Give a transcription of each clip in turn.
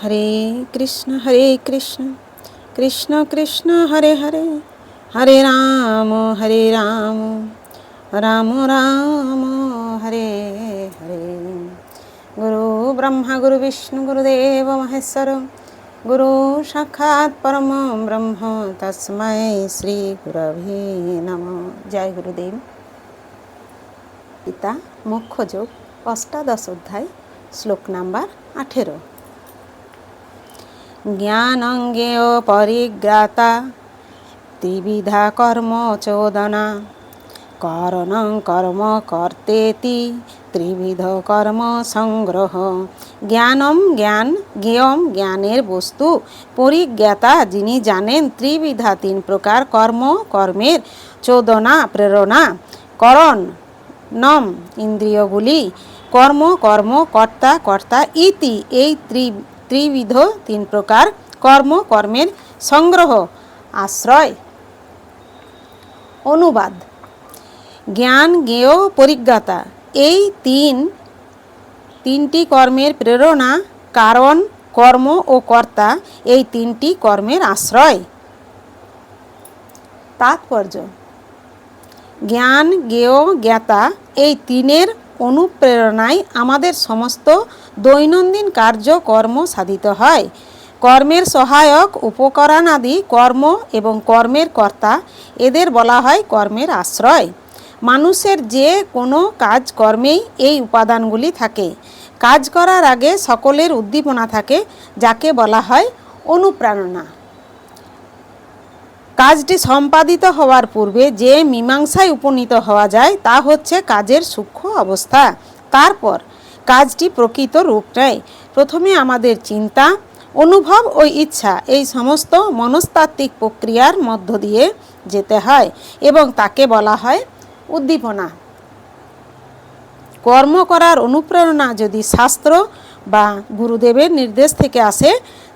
হরে কৃষ্ণ হরে কৃষ্ণ কৃষ্ণ কৃষ্ণ, হরে হরে হরে রাম হরে রাম রাম রাম, হরে হরে। গুরু ব্রহ্মা, গুরু বিষ্ণু, গুরুদেব মহেশ্বর, গুরু সাক্ষাৎ পরম ব্রহ্ম, তস্মৈ শ্রী গুরভে নম। জয় গুরুদেব। পিতা মুখ্য যোগ, অষ্টাদশ অধ্যায়, শ্লোক নাম্বার আঠেরো। জ্ঞানঙ্গেয় পরিগ্রাতা ত্রিবিধা কর্ম চোদনা, করণং কর্ম কর্তেতি, ত্রিবিধ কর্ম সংগ্রহ। জ্ঞানম জ্ঞান, জ্ঞেয়ম জ্ঞানের বস্তু, পরিজ্ঞাতা যিনি জানেন ত্রিবিধা তিন প্রকার কর্ম, কর্মের চোদনা, প্রেরণা, করণ, নম, ইন্দ্রিয়গুলি, কর্ম কর্ম, কর্তা কর্তা ইতি, এই ত্রি ত্রিবিধ, তিন প্রকার, কর্ম, কর্মের সংগ্রহ, আশ্রয়। অনুবাদ। জ্ঞান, জ্ঞেয়, পরিজ্ঞাতা। এই তিন, তিনটি কর্মের প্রেরণা, কারণ, কর্ম ও কর্তা, এই তিনটি কর্মের আশ্রয়। তাৎপর্য। জ্ঞান, জ্ঞেয়, জ্ঞাতা, এই তিনের অনুপ্রেরণায় আমাদের সমস্ত দৈনন্দিন কার্যকর্ম সাধিত হয়। কর্মের সহায়ক, উপকরণাদি কর্ম এবং কর্মের কর্তা, এদের বলা হয় কর্মের আশ্রয়। মানুষের যে কোনো কাজকর্মেই এই উপাদানগুলি থাকে। কাজ করার আগে সকলের উদ্দীপনা থাকে, যাকে বলা হয় অনুপ্রেরণা। কাজটি সম্পাদিত হওয়ার পূর্বে যে মীমাংসায় উপনীত হওয়া যায় তা হচ্ছে কাজের সূক্ষ্ম অবস্থা। তারপর কাজটি প্রকৃত রূপ নেয়। প্রথমে আমাদের চিন্তা, অনুভব ও ইচ্ছা এই সমস্ত মনস্তাত্ত্বিক প্রক্রিয়ার মধ্য দিয়ে যেতে হয় এবং তাকে বলা হয় উদ্দীপনা। কর্ম করার অনুপ্রেরণা যদি শাস্ত্র বা গুরুদেবের নির্দেশ থেকে আসে,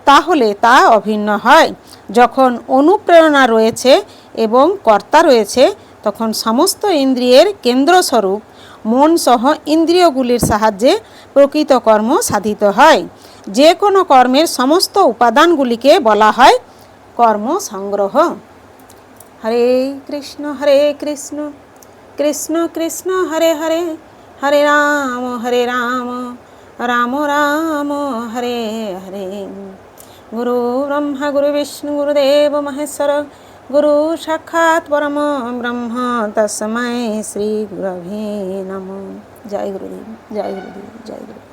তাহলে তা অভিন্ন হয়। যখন অনুপ্রেরণা রয়েছে এবং কর্তা রয়েছে, তখন সমস্ত ইন্দ্রিয়ের কেন্দ্রস্বরূপ মন সহ ইন্দ্রিয়গুলির সাহায্যে প্রকৃত কর্ম সাধিত হয়। যে কোনো কর্মের সমস্ত উপাদানগুলিকে বলা হয় কর্ম সংগ্রহ। হরে কৃষ্ণ হরে কৃষ্ণ কৃষ্ণ কৃষ্ণ, হরে হরে হরে রাম হরে রাম রাম রাম, হরে হরে। গুরু ব্রহ্মা, গুরু বিষ্ণু গুরুদেব মহেশ্বর। গুরু সাক্ষাৎ পরম ব্রহ্ম তসময় শ্রী গুরভে নম। জয় গুরুদেব জয় গুরুদেব জয় গুরুদেব।